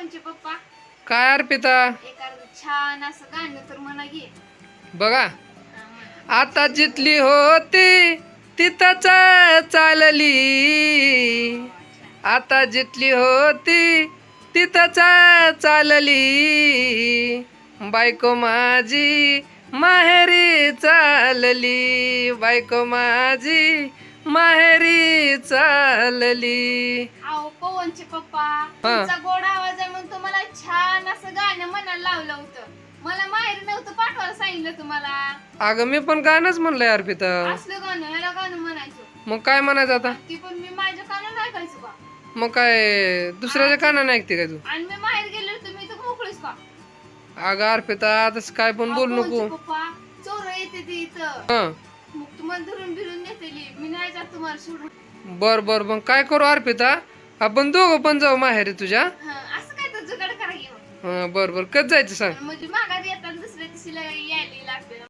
पवनचे पप्पा? काय अर्पिता? एखादं छान असं गाणं तर म्हणा घे. बघा. हा, म्हण. आता जितली होती तिथंच चालली. आता जितली होती तिथंच चालली. बायको माझी माहेरी चालली. बायको माझी माहेरी चालली. अहो पवनचे पप्पा. तुमचा गोड लावलं होतं. मला माहेर नव्हतं पाठवायला सांगितलं तुम्हाला. अगं मी पण गाणंच म्हणलंय अर्पिता असलं गाणं ह्याला गाणं म्हणायचं. मग काय म्हणायचं आता? ती पण मी माझ्या कानात ऐकायचो का मग काय दुसऱ्याच्या कानाने ऐकते का तू? आणि मी माहेर गेले तुम्ही तर मोकळीच का अगं अर्पिता तसं काय पण बोल नको. पप्पा चोर येते ती इथं. हं. मग तुम्हाला धरून बिरून नेतेली. मी नाही जात तुम्हाला सोडून. बर बर मग काय करू अर्पिता आपण दोघं पण जाऊ माहेरी तुझ्या. तर बर बर. कधी जायचं सांग? म्हणजे माघारी दुसऱ्या दिवशीला यायला लागते.